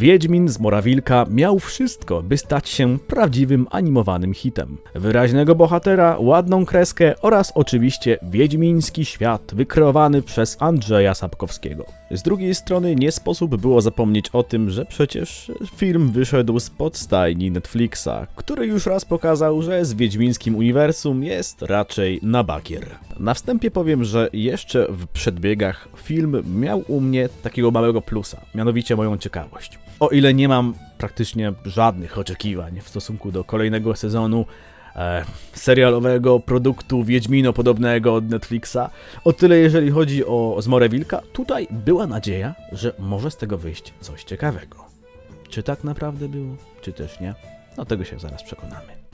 Wiedźmin z Morawilka miał wszystko, by stać się prawdziwym animowanym hitem. Wyraźnego bohatera, ładną kreskę oraz oczywiście wiedźmiński świat wykreowany przez Andrzeja Sapkowskiego. Z drugiej strony nie sposób było zapomnieć o tym, że przecież film wyszedł spod stajni Netflixa, który już raz pokazał, że z wiedźmińskim uniwersum jest raczej na bakier. Na wstępie powiem, że jeszcze w przedbiegach film miał u mnie takiego małego plusa, mianowicie moją ciekawość. O ile nie mam praktycznie żadnych oczekiwań w stosunku do kolejnego sezonu e, serialowego produktu Wiedźmino podobnego od Netflixa, o tyle jeżeli chodzi o Zmorę Wilka, tutaj była nadzieja, że może z tego wyjść coś ciekawego. Czy tak naprawdę było, czy też nie? No tego się zaraz przekonamy.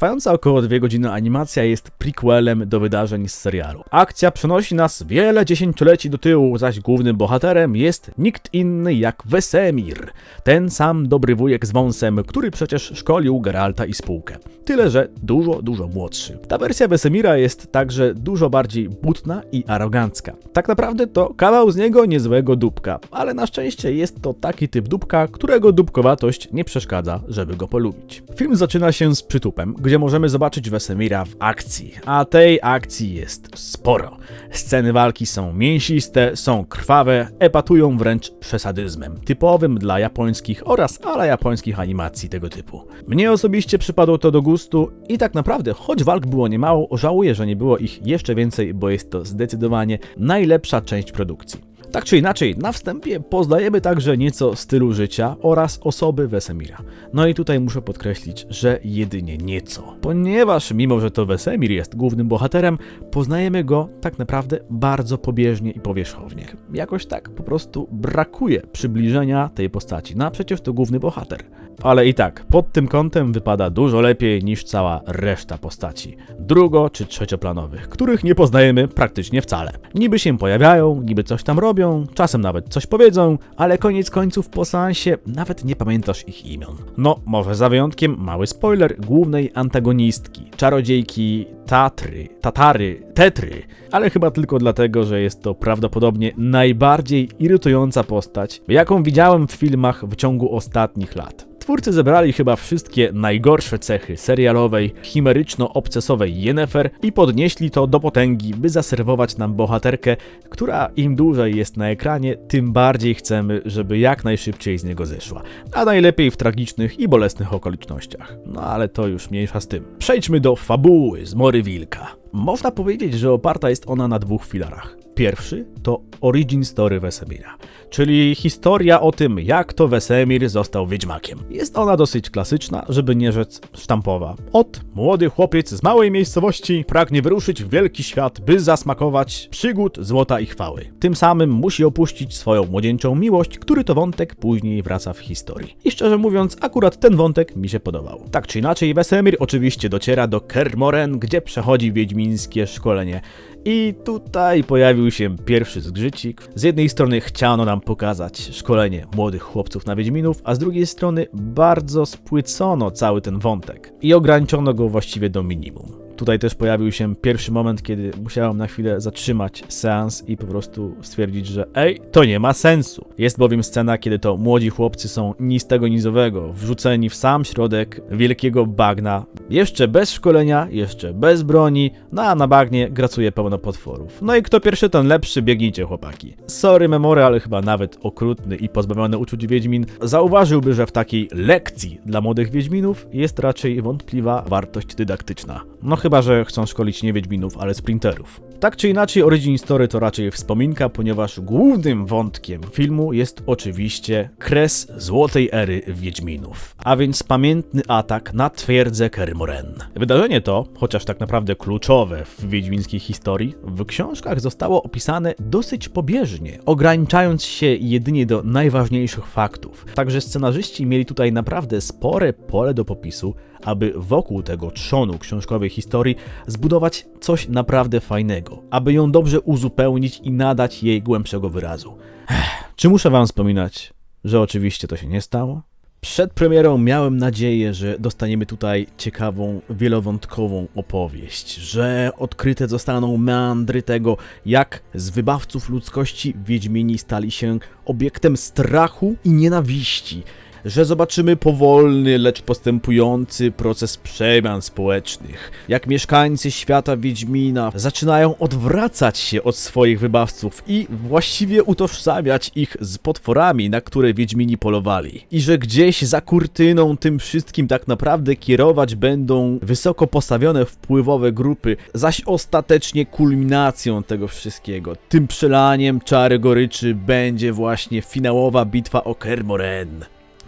Trwająca około dwie godziny animacja jest prequelem do wydarzeń z serialu. Akcja przenosi nas wiele dziesięcioleci do tyłu, zaś głównym bohaterem jest nikt inny jak Wesemir, ten sam dobry wujek z wąsem, który przecież szkolił Geralta i spółkę. Tyle, że dużo, dużo młodszy. Ta wersja Wesemira jest także dużo bardziej butna i arogancka. Tak naprawdę to kawał z niego niezłego dupka, ale na szczęście jest to taki typ dupka, którego dupkowatość nie przeszkadza, żeby go polubić. Film zaczyna się z przytupem, gdzie możemy zobaczyć Wesemira w akcji, a tej akcji jest sporo. Sceny walki są mięsiste, są krwawe, epatują wręcz przesadyzmem, typowym dla japońskich oraz ala japońskich animacji tego typu. Mnie osobiście przypadło to do gustu i tak naprawdę, choć walk było niemało, żałuję, że nie było ich jeszcze więcej, bo jest to zdecydowanie najlepsza część produkcji. Tak czy inaczej, na wstępie poznajemy także nieco stylu życia oraz osoby Wesemira. No i tutaj muszę podkreślić, że jedynie nieco. Ponieważ mimo, że to Wesemir jest głównym bohaterem, poznajemy go tak naprawdę bardzo pobieżnie i powierzchownie. Jakoś tak po prostu brakuje przybliżenia tej postaci. No a przecież to główny bohater. Ale i tak, pod tym kątem wypada dużo lepiej niż cała reszta postaci. Drugo czy trzecioplanowych, których nie poznajemy praktycznie wcale. Niby się pojawiają, niby coś tam robią, czasem nawet coś powiedzą, ale koniec końców po seansie nawet nie pamiętasz ich imion. No, może za wyjątkiem, mały spoiler, głównej antagonistki, czarodziejki Tatry, Tatary, Tetry, ale chyba tylko dlatego, że jest to prawdopodobnie najbardziej irytująca postać, jaką widziałem w filmach w ciągu ostatnich lat. Twórcy zebrali chyba wszystkie najgorsze cechy serialowej, chimeryczno-obcesowej Yennefer i podnieśli to do potęgi, by zaserwować nam bohaterkę, która im dłużej jest na ekranie, tym bardziej chcemy, żeby jak najszybciej z niego zeszła. A najlepiej w tragicznych i bolesnych okolicznościach. No ale to już mniejsza z tym. Przejdźmy do fabuły z Mory Wilka. Można powiedzieć, że oparta jest ona na dwóch filarach. Pierwszy to origin story Wesemira, czyli historia o tym, jak to Wesemir został wiedźmakiem. Jest ona dosyć klasyczna, żeby nie rzec sztampowa. Od młody chłopiec z małej miejscowości pragnie wyruszyć w wielki świat, by zasmakować przygód, złota i chwały. Tym samym musi opuścić swoją młodzieńczą miłość, który to wątek później wraca w historii. I szczerze mówiąc, akurat ten wątek mi się podobał. Tak czy inaczej, Wesemir oczywiście dociera do Kermoren, gdzie przechodzi wiedźmińskie szkolenie. I tutaj pojawił się pierwszy zgrzycik. Z jednej strony chciano nam pokazać szkolenie młodych chłopców na Wiedźminów, a z drugiej strony bardzo spłycono cały ten wątek i ograniczono go właściwie do minimum. Tutaj też pojawił się pierwszy moment, kiedy musiałem na chwilę zatrzymać seans i po prostu stwierdzić, że ej, to nie ma sensu. Jest bowiem scena, kiedy to młodzi chłopcy są ni tego nizowego, wrzuceni w sam środek wielkiego bagna, jeszcze bez szkolenia, jeszcze bez broni, no a na bagnie gracuje pełno potworów. No i kto pierwszy, ten lepszy, biegnijcie chłopaki. Sorry memory, ale chyba nawet okrutny i pozbawiony uczuć Wiedźmin zauważyłby, że w takiej lekcji dla młodych Wiedźminów jest raczej wątpliwa wartość dydaktyczna. No chyba, że chcą szkolić nie Wiedźminów, ale sprinterów. Tak czy inaczej, Origin Story to raczej wspominka, ponieważ głównym wątkiem filmu jest oczywiście kres złotej ery Wiedźminów, a więc pamiętny atak na twierdzę Kermoren. Wydarzenie to, chociaż tak naprawdę kluczowe w wiedźmińskiej historii, w książkach zostało opisane dosyć pobieżnie, ograniczając się jedynie do najważniejszych faktów. Także scenarzyści mieli tutaj naprawdę spore pole do popisu, aby wokół tego trzonu książkowej historii zbudować coś naprawdę fajnego, aby ją dobrze uzupełnić i nadać jej głębszego wyrazu. Ech, czy muszę wam wspominać, że oczywiście to się nie stało? Przed premierą miałem nadzieję, że dostaniemy tutaj ciekawą, wielowątkową opowieść, że odkryte zostaną meandry tego, jak z wybawców ludzkości Wiedźmini stali się obiektem strachu i nienawiści, że zobaczymy powolny, lecz postępujący proces przemian społecznych, jak mieszkańcy świata Wiedźmina zaczynają odwracać się od swoich wybawców i właściwie utożsamiać ich z potworami, na które Wiedźmini polowali. I że gdzieś za kurtyną tym wszystkim tak naprawdę kierować będą wysoko postawione wpływowe grupy, zaś ostatecznie kulminacją tego wszystkiego, tym przelaniem czary goryczy będzie właśnie finałowa bitwa o Kermoren.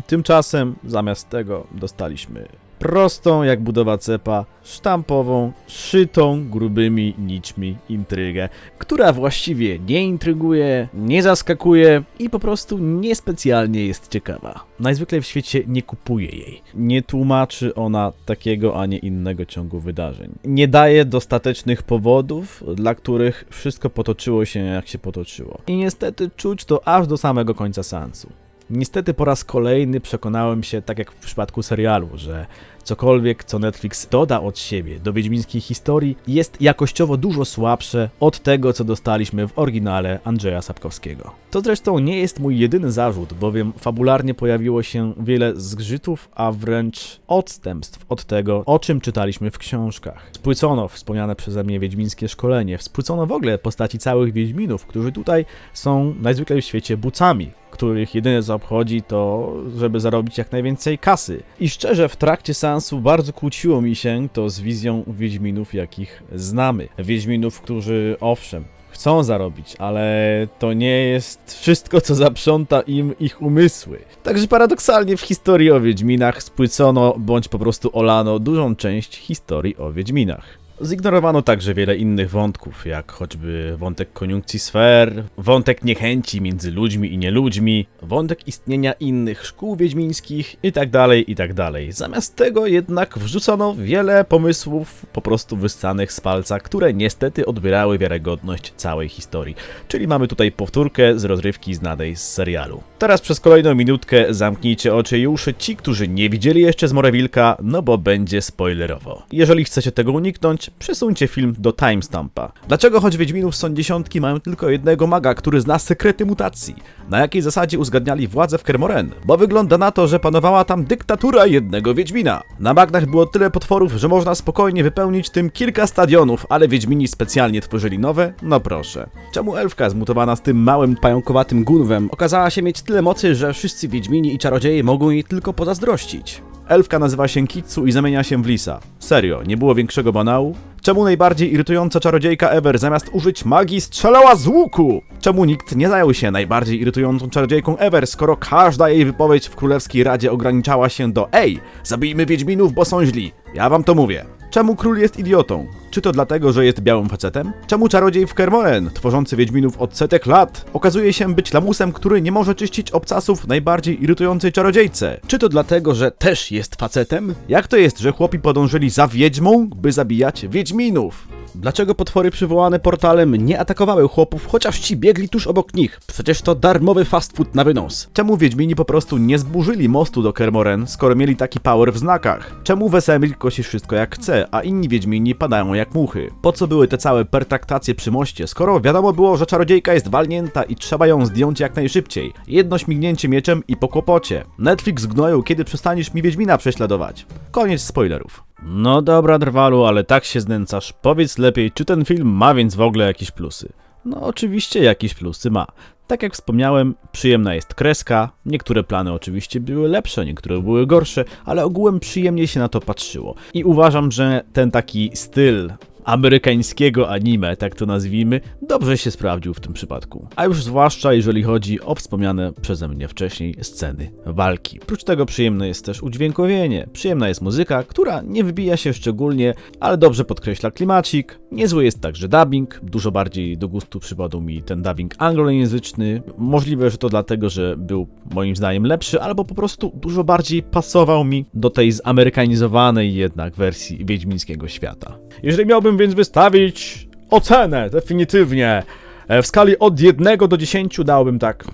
Tymczasem zamiast tego dostaliśmy prostą jak budowa cepa, sztampową, szytą grubymi nićmi intrygę, która właściwie nie intryguje, nie zaskakuje i po prostu niespecjalnie jest ciekawa. Najzwyklej w świecie nie kupuje jej. Nie tłumaczy ona takiego, a nie innego ciągu wydarzeń. Nie daje dostatecznych powodów, dla których wszystko potoczyło się jak się potoczyło. I niestety czuć to aż do samego końca seansu. Niestety po raz kolejny przekonałem się, tak jak w przypadku serialu, że cokolwiek, co Netflix doda od siebie do wiedźmińskiej historii, jest jakościowo dużo słabsze od tego, co dostaliśmy w oryginale Andrzeja Sapkowskiego. To zresztą nie jest mój jedyny zarzut, bowiem fabularnie pojawiło się wiele zgrzytów, a wręcz odstępstw od tego, o czym czytaliśmy w książkach. Spłycono wspomniane przeze mnie wiedźmińskie szkolenie, spłycono w ogóle postaci całych wiedźminów, którzy tutaj są najzwyklej w świecie bucami, których jedyne co obchodzi to, żeby zarobić jak najwięcej kasy. I szczerze, w trakcie seansu bardzo kłóciło mi się to z wizją Wiedźminów, jakich znamy. Wiedźminów, którzy owszem, chcą zarobić, ale to nie jest wszystko, co zaprząta im ich umysły. Także paradoksalnie w historii o Wiedźminach spłycono bądź po prostu olano dużą część historii o Wiedźminach. Zignorowano także wiele innych wątków, jak choćby wątek koniunkcji sfer, wątek niechęci między ludźmi i nieludźmi, wątek istnienia innych szkół wiedźmińskich itd., itd. Zamiast tego jednak wrzucono wiele pomysłów po prostu wyssanych z palca, które niestety odbierały wiarygodność całej historii. Czyli mamy tutaj powtórkę z rozrywki znanej z serialu. Teraz przez kolejną minutkę zamknijcie oczy i uszy ci, którzy nie widzieli jeszcze z Morewilka, no bo będzie spoilerowo. Jeżeli chcecie tego uniknąć, przesuńcie film do timestampa. Dlaczego choć Wiedźminów są dziesiątki mają tylko jednego maga, który zna sekrety mutacji? Na jakiej zasadzie uzgadniali władzę w Kermoren? Bo wygląda na to, że panowała tam dyktatura jednego Wiedźmina. Na bagnach było tyle potworów, że można spokojnie wypełnić tym kilka stadionów, ale Wiedźmini specjalnie tworzyli nowe? No proszę. Czemu elfka zmutowana z tym małym pająkowatym gunwem okazała się mieć tyle mocy, że wszyscy Wiedźmini i czarodzieje mogą jej tylko pozazdrościć? Elfka nazywa się Kitsu i zamienia się w lisa. Serio, nie było większego banału? Czemu najbardziej irytująca czarodziejka ever zamiast użyć magii strzelała z łuku? Czemu nikt nie zajął się najbardziej irytującą czarodziejką ever, skoro każda jej wypowiedź w Królewskiej Radzie ograniczała się do Ej, zabijmy Wiedźminów, bo są źli. Ja wam to mówię. Czemu król jest idiotą? Czy to dlatego, że jest białym facetem? Czemu czarodziej w Kermoren, tworzący Wiedźminów od setek lat, okazuje się być lamusem, który nie może czyścić obcasów najbardziej irytującej czarodziejce? Czy to dlatego, że też jest facetem? Jak to jest, że chłopi podążyli za wiedźmą, by zabijać Wiedźminów? Dlaczego potwory przywołane portalem nie atakowały chłopów, chociaż ci biegli tuż obok nich? Przecież to darmowy fast food na wynos. Czemu Wiedźmini po prostu nie zburzyli mostu do Kermoren, skoro mieli taki power w znakach? Czemu Wesemir kosi wszystko jak chce, a inni Wiedźmini padają jak muchy? Po co były te całe pertraktacje przy moście, skoro wiadomo było, że czarodziejka jest walnięta i trzeba ją zdjąć jak najszybciej? Jedno śmignięcie mieczem i po kłopocie. Netflix gnoju, kiedy przestaniesz mi Wiedźmina prześladować. Koniec spoilerów. No dobra, Drwalu, ale tak się znęcasz. Powiedz lepiej, czy ten film ma więc w ogóle jakieś plusy? No oczywiście jakieś plusy ma. Tak jak wspomniałem, przyjemna jest kreska, niektóre plany oczywiście były lepsze, niektóre były gorsze, ale ogółem przyjemnie się na to patrzyło. I uważam, że ten taki styl amerykańskiego anime, tak to nazwijmy, dobrze się sprawdził w tym przypadku. A już zwłaszcza jeżeli chodzi o wspomniane przeze mnie wcześniej sceny walki. Prócz tego przyjemne jest też udźwiękowienie, przyjemna jest muzyka, która nie wybija się szczególnie, ale dobrze podkreśla klimacik. Niezły jest także dubbing, dużo bardziej do gustu przypadł mi ten dubbing anglojęzyczny. Możliwe, że to dlatego, że był moim zdaniem lepszy, albo po prostu dużo bardziej pasował mi do tej zamerykanizowanej jednak wersji wiedźmińskiego świata. Jeżeli miałbym więc wystawić ocenę definitywnie e, w skali od 1 do 10 dałbym tak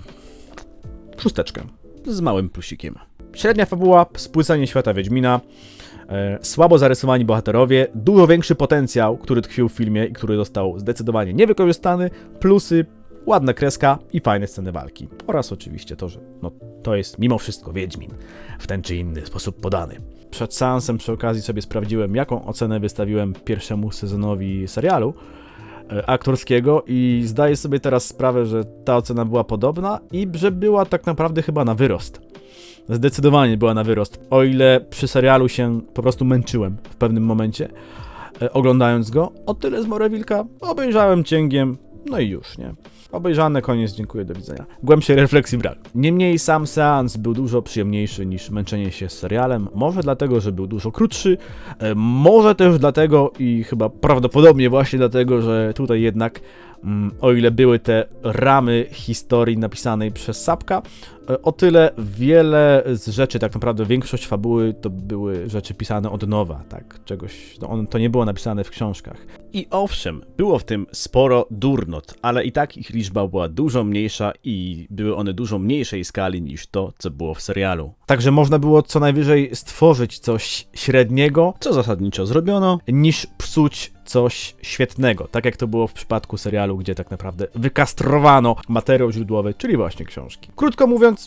szósteczkę z małym plusikiem. Średnia fabuła, spłycenie świata Wiedźmina, e, słabo zarysowani bohaterowie, dużo większy potencjał, który tkwił w filmie i który został zdecydowanie niewykorzystany, plusy, ładna kreska i fajne sceny walki. Oraz oczywiście to, że no, to jest mimo wszystko Wiedźmin w ten czy inny sposób podany. Przed seansem przy okazji sobie sprawdziłem, jaką ocenę wystawiłem pierwszemu sezonowi serialu e, aktorskiego i zdaję sobie teraz sprawę, że ta ocena była podobna i że była tak naprawdę chyba na wyrost. Zdecydowanie była na wyrost. O ile przy serialu się po prostu męczyłem w pewnym momencie, e, oglądając go, o tyle z Morewilka obejrzałem cięgiem, no i już, nie? Obejrzane, koniec, dziękuję, do widzenia. Głębszej refleksji brak. Niemniej sam seans był dużo przyjemniejszy niż męczenie się serialem. Może dlatego, że był dużo krótszy, e, może też dlatego i chyba prawdopodobnie właśnie dlatego, że tutaj jednak, mm, o ile były te ramy historii napisanej przez Sapka, o tyle wiele z rzeczy, tak naprawdę większość fabuły to były rzeczy pisane od nowa, tak, czegoś, no on, to nie było napisane w książkach. I owszem, było w tym sporo durnot, ale i tak ich liczba była dużo mniejsza i były one dużo mniejszej skali niż to, co było w serialu. Także można było co najwyżej stworzyć coś średniego, co zasadniczo zrobiono, niż psuć coś świetnego, tak jak to było w przypadku serialu, gdzie tak naprawdę wykastrowano materiał źródłowy, czyli właśnie książki. Krótko mówiąc,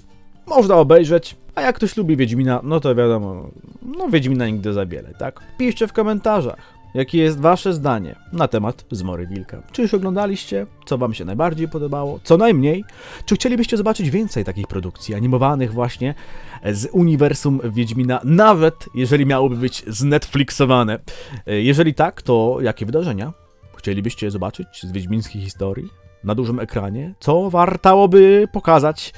można obejrzeć, a jak ktoś lubi Wiedźmina, no to wiadomo, no Wiedźmina nigdy za wiele, tak? Piszcie w komentarzach, jakie jest wasze zdanie na temat Zmory Wilka. Czy już oglądaliście? Co wam się najbardziej podobało? Co najmniej? Czy chcielibyście zobaczyć więcej takich produkcji animowanych właśnie z uniwersum Wiedźmina, nawet jeżeli miałoby być znetflixowane? E, Jeżeli tak, to jakie wydarzenia chcielibyście zobaczyć z wiedźmińskiej historii na dużym ekranie? Co wartałoby pokazać?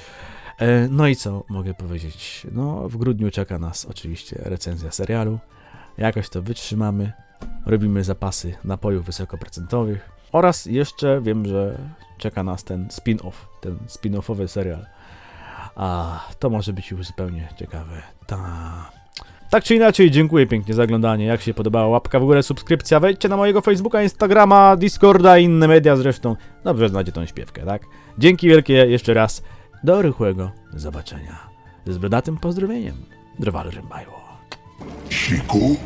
E, No i co mogę powiedzieć? No, w grudniu czeka nas oczywiście recenzja serialu. Jakoś to wytrzymamy. Robimy zapasy napojów wysokoprocentowych. Oraz jeszcze wiem, że czeka nas ten spin-off, ten spin-offowy serial. A to może być już zupełnie ciekawe. Ta. Tak czy inaczej, dziękuję pięknie za oglądanie. Jak się podobała, łapka w górę, subskrypcja. Wejdźcie na mojego Facebooka, Instagrama, Discorda i inne media zresztą. Dobrze znacie tą śpiewkę, tak? Dzięki wielkie jeszcze raz. Do rychłego zobaczenia. Z brodatym pozdrowieniem. Drwal Rybajło. Siku?